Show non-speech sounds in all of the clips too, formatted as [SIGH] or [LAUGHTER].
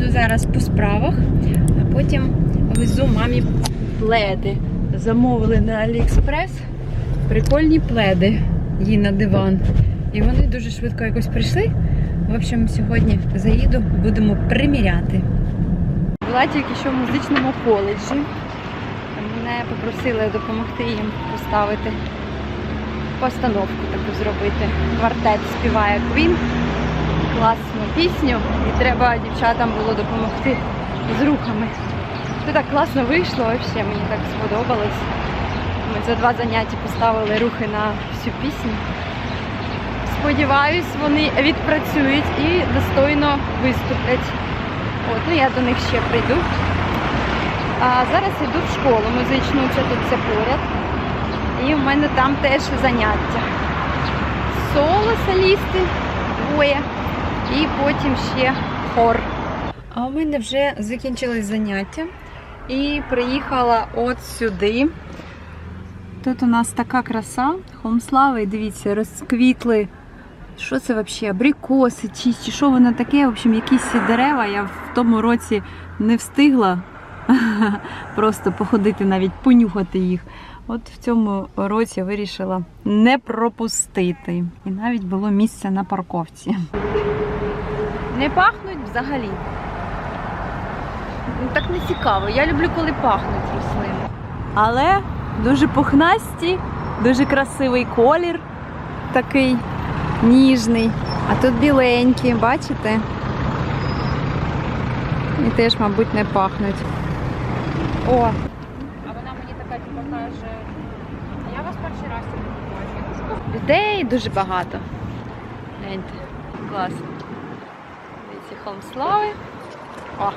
Їду зараз по справах, а потім везу мамі пледи. Замовили на Аліекспрес прикольні пледи їй на диван. І вони дуже швидко якось прийшли. В общем, сьогодні заїду, будемо приміряти. Була тільки що в музичному коледжі. Мене попросили допомогти їм поставити постановку таку зробити. Квартет співає Queen класну пісню, і треба дівчатам було допомогти з рухами. Це так класно вийшло, взагалі мені так сподобалось. Ми за два заняття поставили рухи на всю пісню. Сподіваюсь, вони відпрацюють і достойно виступлять. От, ну я до них ще прийду. А зараз йду в школу музичну, це тут поряд. І в мене там теж заняття. Соло солісти двоє. І потім ще хор. А у мене вже закінчились заняття. І приїхала от сюди. Тут у нас така краса, Холмслави, дивіться, розквітли. Що це взагалі? Абрикоси, чи, чи що воно таке? В общем, якісь дерева. Я в тому році не встигла [LAUGHS] просто походити, навіть понюхати їх. От в цьому році вирішила не пропустити. І навіть було місце на парковці. Не пахнуть взагалі. Ну, Так не цікаво. Я люблю, коли пахнуть рослини. Але дуже пухнасті, дуже красивий колір такий ніжний. А тут біленькі, бачите? І теж, мабуть, не пахнуть. О, А вона мені така типу каже, я вас перший раз сьогодні бачу. людей дуже багато. Гляньте, класно. Холм слави. О.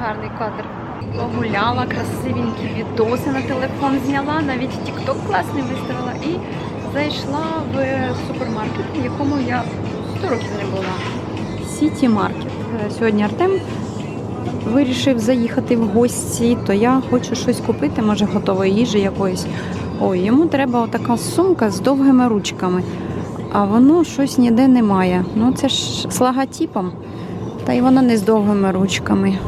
Гарний кадр. Погуляла, красивенькі відоси на телефон зняла, навіть тік-ток класний виставила і зайшла в супермаркет, в якому я 100 років не була. Сіті Маркет. Сьогодні Артем вирішив заїхати в гості, то я хочу щось купити, може готової їжі якоїсь. Ой, йому треба отака сумка з довгими ручками, а воно щось ніде немає. Ну це ж з логотипом, та й воно не з довгими ручками.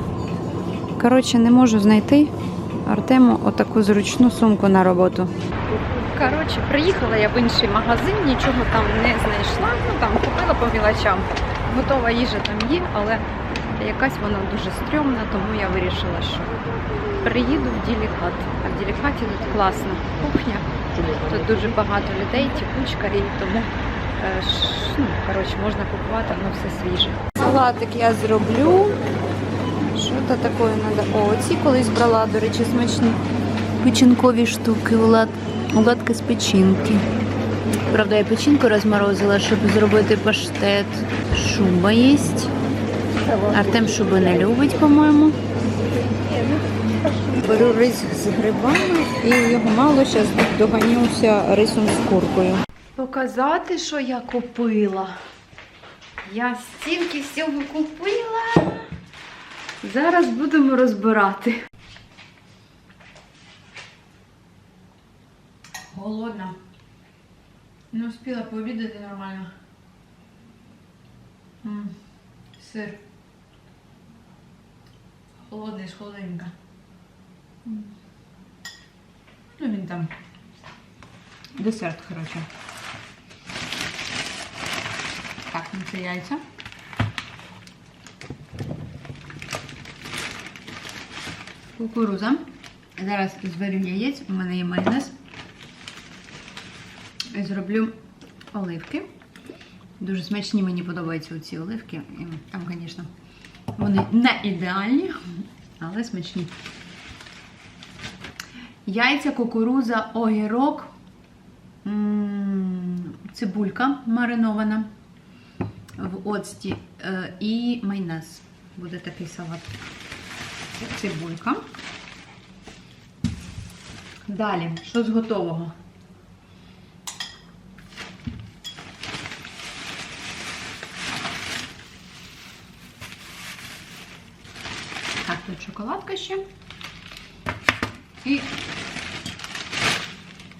Коротше, не можу знайти Артему отаку зручну сумку на роботу. Коротше, приїхала я в інший магазин, нічого там не знайшла. Ну там купила по мілочам. Готова їжа там є, але якась вона дуже стрьомна, тому я вирішила, що приїду в Ділікат. А в Ділікаті тут класна кухня. Тут дуже багато людей, тікучка, і тому ну, коротше, можна купувати, воно все свіже. Салатик я зроблю. Що то таке треба? О, ці колись брала, до речі, смачні печінкові штуки, улад, уладки з печінки. Правда, я печінку розморозила, щоб зробити паштет. Шуба є. Артем шуби не любить, по-моєму. Беру рис з грибами і його мало, зараз доганюся рисом з куркою. Показати, що я купила. Я стільки всього купила. Зараз будемо розбирати. Голодна. Не успіла пообідати нормально. М, Сир. Холодний з холодильника. Ну він там. Десерт, коротше. Ну це яйця. Кукуруза. Зараз зварю яєць, у мене є майонез. Зроблю оливки. Дуже смачні мені подобаються ці оливки. Там, звісно, вони не ідеальні, але смачні. Яйця, кукуруза, огірок, цибулька маринована в оцті е, і майонез. Буде такий салат. Цибулька. Далі, що з готового? Так, тут шоколадка ще. І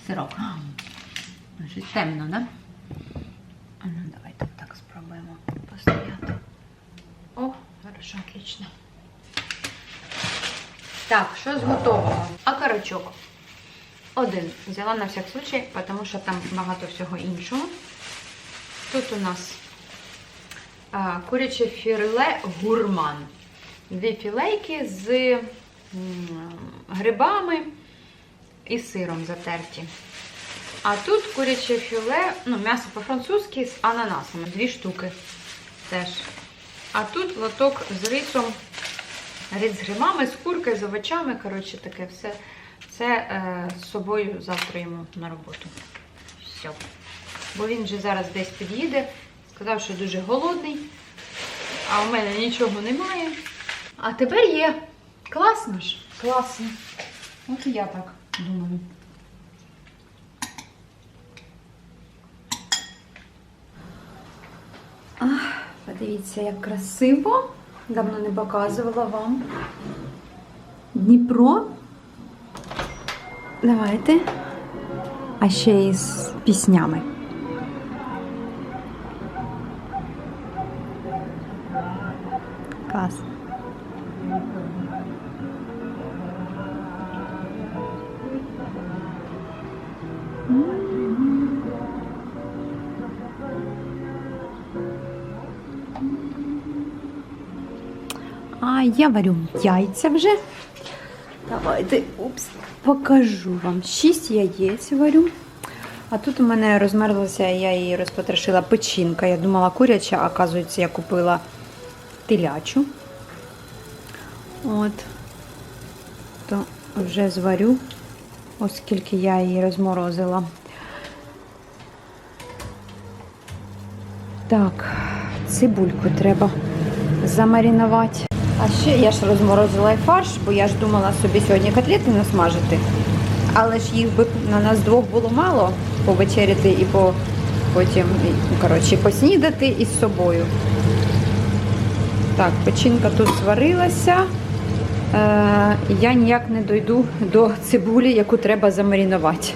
сирок. Щось темно, да? Так спробуємо постояти. О, хорошо, отлично. Так, що з готового? Окорочок. Один. Взяла на всяк случай, тому що там багато всього іншого. Тут у нас а, куряче філе гурман. Дві філейки з грибами і сиром затерті. А тут куряче філе, ну, м'ясо по-французьки з ананасами. Дві штуки теж. А тут лоток з рисом, рис з грибами, з куркою, з овочами. Коротше, таке все. Це е, з собою завтра йому на роботу. Все. Бо він вже зараз десь під'їде. Сказав, що дуже голодний, а у мене нічого немає. А тепер є. Класно ж. Класно. От і я так думаю. Ах, подивіться, як красиво. Давно не показувала вам. Дніпро. Давайте. А ще й з піснями. Клас. А я варю яйця вже. Давайте, упс, покажу вам. Шість яєць варю. А тут у мене розмерлася, я її розпотрошила печінка. Я думала куряча, а оказується, я купила телячу. От. То вже зварю, оскільки я її розморозила. Так, цибульку треба замаринувати. А ще я ж розморозила і фарш, бо я ж думала собі сьогодні котлети насмажити. Але ж їх би на нас двох було мало повечеряти і по потім ну, коротше, поснідати із собою. Так, печінка тут зварилася. Е, я ніяк не дойду до цибулі, яку треба замаринувати.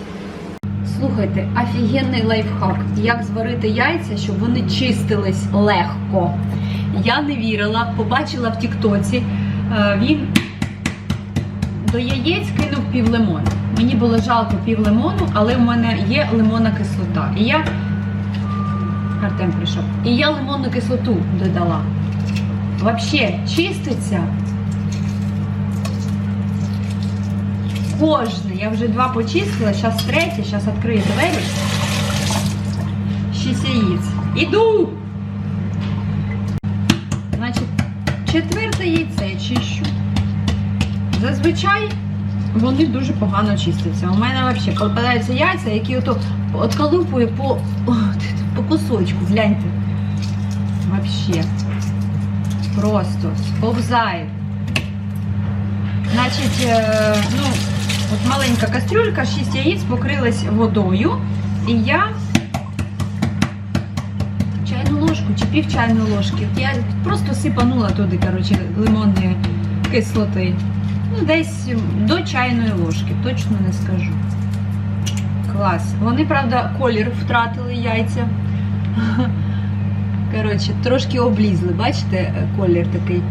Слухайте, офігенний лайфхак. Як зварити яйця, щоб вони чистились легко. Я не вірила, побачила в Тіктоці. е, Він до яєць кинув пів лимона. Мені було жалко пів лимону, але в мене є лимонна кислота. І я. Артем прийшов. І я лимонну кислоту додала. Вообще чиститься. Кожне. Я вже два почистила, зараз третє, зараз відкрию двері. Шість яєць. Іду! Четверте яйце чищу. Зазвичай вони дуже погано чистяться. У мене взагалі попадаються яйця, які ото отколупує по, по кусочку. Гляньте. Вообще. Просто сповзає. Значить, е, ну, от маленька кастрюлька, 6 яєць покрилась водою. І я ложку чи пів чайної ложки. Я просто сипанула туди, коротше, лимонної кислоти. Ну, десь до чайної ложки, точно не скажу. Клас. Вони, правда, колір втратили яйця. [LAUGHS] Коротше, трошки облізли, бачите, колір такий.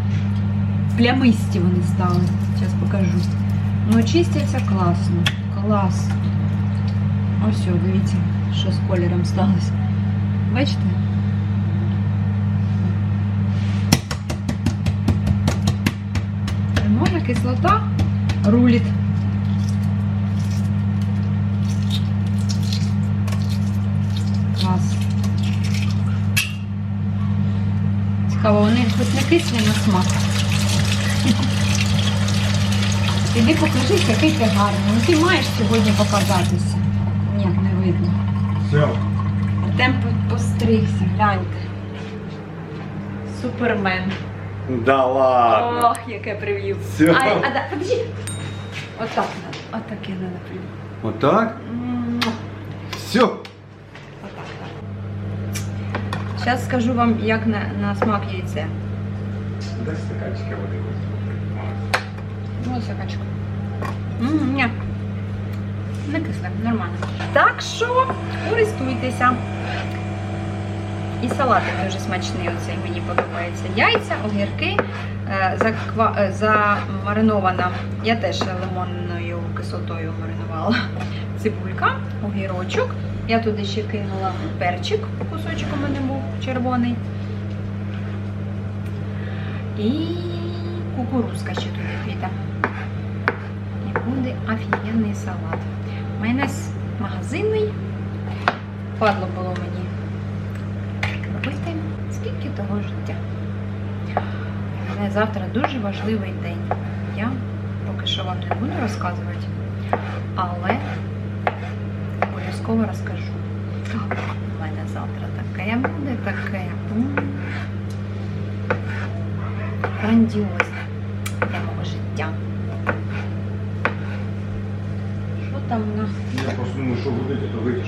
Плямисті вони стали. Зараз покажу. Ну, чистяться класно. Клас. Ось, дивіться, що з кольором сталося. Бачите? Кислота. Клас. Цікаво, вони хоч не кислі на смак. Іди покажись, який ти гарний. Ну ти маєш сьогодні показатися. Ні, не видно. Все. Артем постригся, гляньте. Супермен. Да ладно. Ох, яке прев'ю. Всё. А, а да, подожди. Отак надо. Отаке надо прев'ю. Вот так? М, Все. Отак, так. Зараз скажу вам, як на, на смак яйця. Дай стаканчика воды. Ну, закачку. М, Ні. Не кисле, нормально. Так що користуйтеся. І салатик дуже смачний. Оцей мені подобається. Яйця, огірки, е, заква... е, замаринована. Я теж лимонною кислотою маринувала. Цибулька, огірочок. Я туди ще кинула перчик, кусочок у мене був червоний. І кукурузка ще туди піде. І буде офігенний салат. Майонез магазинний. Падло було мені того життя. Але завтра дуже важливий день. Я поки що вам не буду розказувати, але обов'язково розкажу. У мене завтра таке буде, таке. Грандіозне для мого життя. Що там у нас? Я просто думаю, що гудити, то видиш.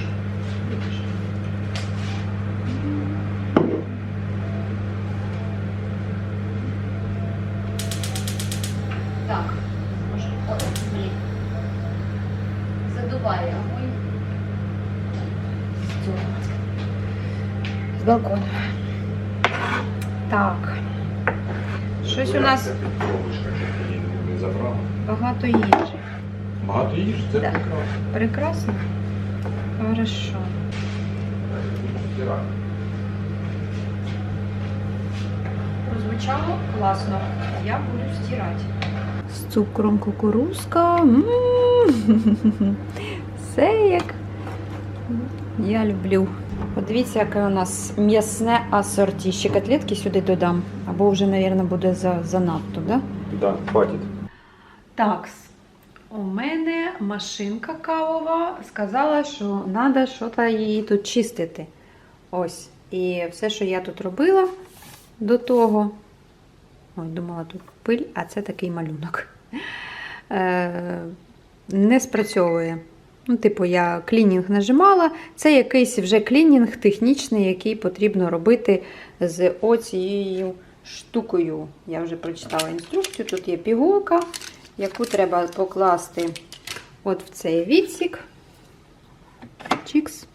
Так, може, ой, блін. Задуває огонь. З цього. З балкону. Так. Щось у нас багато їжі. Багато їж, це Да. прекрасно. Прекрасно? Хорошо. Прозвучало класно. Я буду стирати. З цукром кукурузка. М. Все як я люблю. Подивіться, яке у нас м'ясне асорті. Ще котлетки сюди додам. Або вже, мабуть, буде за, занадто, да? Да, хватить. Так, у мене машинка кавова сказала, що треба щось її тут чистити. Ось. І все, що я тут робила до того. Ой, думала, тут пиль, а це такий малюнок. Е, не спрацьовує. Ну, типу, я клінінг нажимала. Це якийсь вже клінінг технічний, який потрібно робити з оцією штукою. Я вже прочитала інструкцію. Тут є пігулка, яку треба покласти от в цей відсік. Чікс.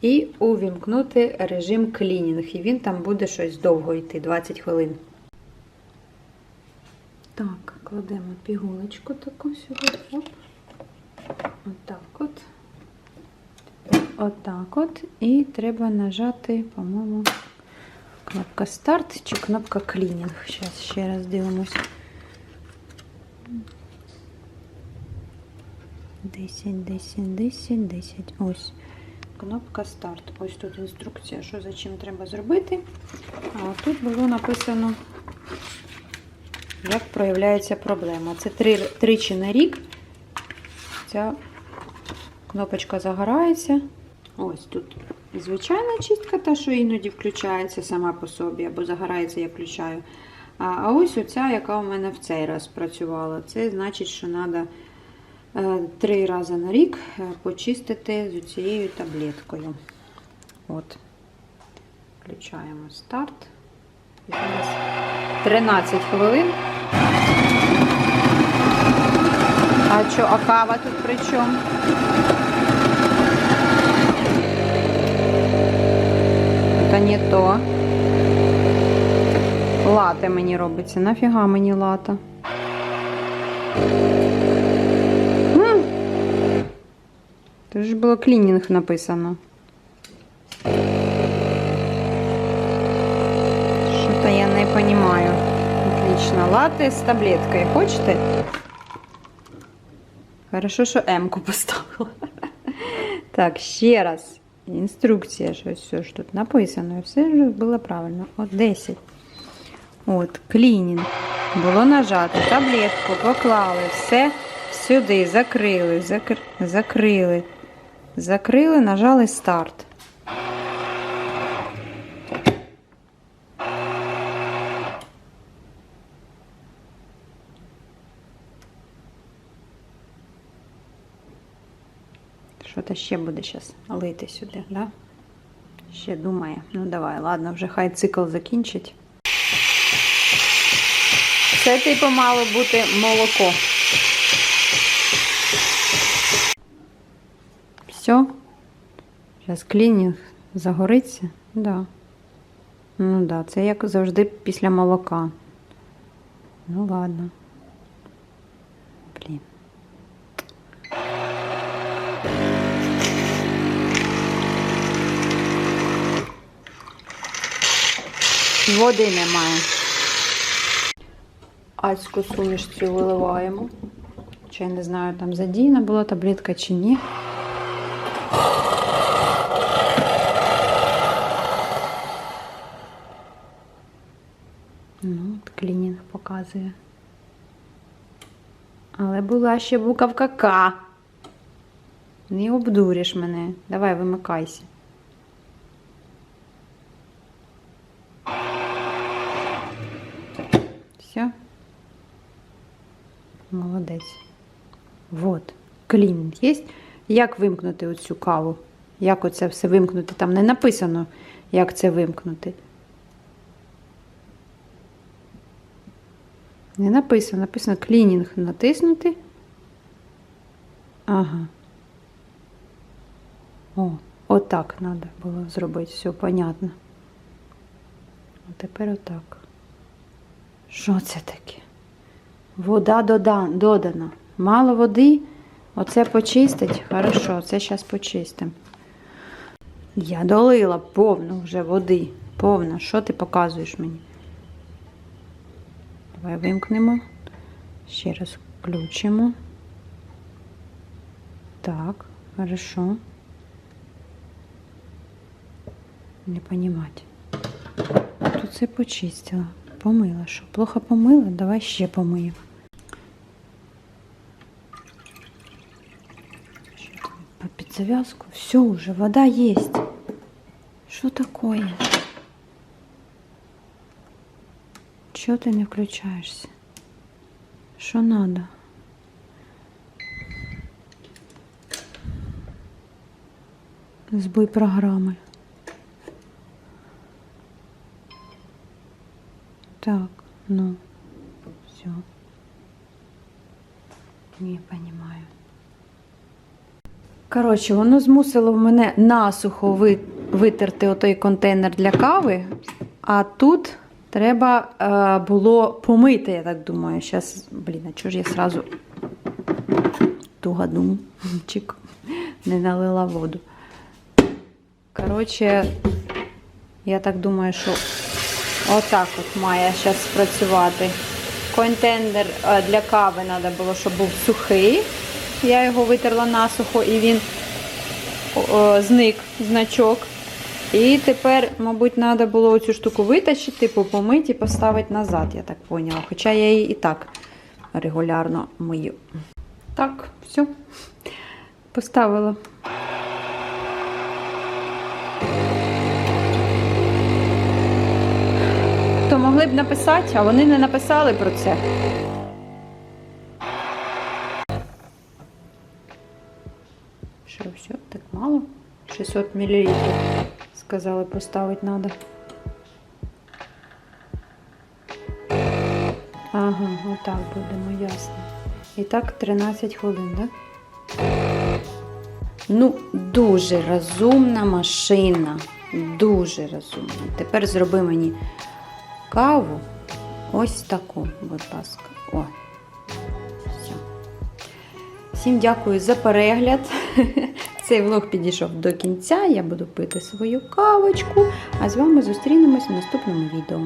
І увімкнути режим клінінг. І він там буде щось довго йти, 20 хвилин. Так, кладемо пігулочку таку сюди. Оп. Отак от. Отак от. І треба нажати, по-моєму, кнопка старт чи кнопка клінінг. Зараз ще раз дивимось. 10, 10, 10, 10. Ось. Кнопка старт. Ось тут інструкція, що за чим треба зробити. А тут було написано, як проявляється проблема. Це три, тричі на рік. Ця кнопочка загорається. Ось тут звичайна чистка, та, що іноді включається сама по собі, або загорається, я включаю. А, а ось оця, яка у мене в цей раз працювала. Це значить, що треба три рази на рік е, почистити з цією таблеткою. От. Включаємо старт. І Зараз 13 хвилин. А що, а кава тут при чому? Це не то. Лате мені робиться. Нафіга мені лата? Тут ж було клінінг написано. Що-то я не розумію. Отлично. Лати з таблеткою. Хочете? Хорошо, що М-ку поставила. Так, ще раз. Інструкція, що все ж тут написано. І все ж було правильно. От 10. От, клінінг. Було нажато. Таблетку поклали. Все сюди. Закрили. Закр... Закрили. Закрили, нажали старт. Що-то ще буде зараз лити сюди, да? Ще думає. Ну давай, ладно, вже хай цикл закінчить. Це типу мало бути молоко. Все. Зараз клінінг загориться. Да. Ну да, це як завжди після молока. Ну ладно. Води немає. Альську суміш цю виливаємо. Чи я не знаю, там задіяна була таблетка чи ні. Ну, от клінінг показує. Але була ще буковка К. Не обдуриш мене. Давай, вимикайся. Все. Молодець. Вот. Клінінг є. Як вимкнути оцю каву? Як оце все вимкнути? Там не написано, як це вимкнути. Не написано, написано клінінг натиснути. Ага. О, отак треба було зробити, все понятно. А тепер отак. Що це таке? Вода додана. Мало води. Оце почистить. Хорошо, це зараз почистимо. Я долила повну вже води. Повна. Що ти показуєш мені? Давай вимкнемо. Ще раз включимо. Так, хорошо. Не понимать. Тут все почистила. Помила. Що, плохо помила? Давай ще помию. Ще там по- Під зав'язку. Все уже, вода есть. Что такое? Чего ты не включаешься? Что надо? Сбой программы. Так, ну, все. Не понимаю. Коротше, воно змусило мене насухо витерти отой контейнер для кави, а тут треба е, було помити, я так думаю. Зараз, блін, а чого ж я сразу ту гаду чик, не налила воду. Коротше, я так думаю, що отак от має зараз спрацювати. Контейнер е, для кави треба було, щоб був сухий. Я його витерла насухо і він зник значок. І тепер, мабуть, треба було цю штуку витащити, помити і поставити назад, я так поняла. Хоча я її і так регулярно мию. Так, все. Поставила. Могли б написати, а вони не написали про це. Що, все, так мало? 600 мл. Сказали, поставити треба. Ага, отак будемо, ясно. І так 13 хвилин, так? Ну, дуже розумна машина. Дуже розумна. Тепер зроби мені каву. Ось таку, будь ласка. О. Все. Всім дякую за перегляд. [LAUGHS] Цей влог підійшов до кінця. Я буду пити свою кавочку. А з вами зустрінемось в наступному відео.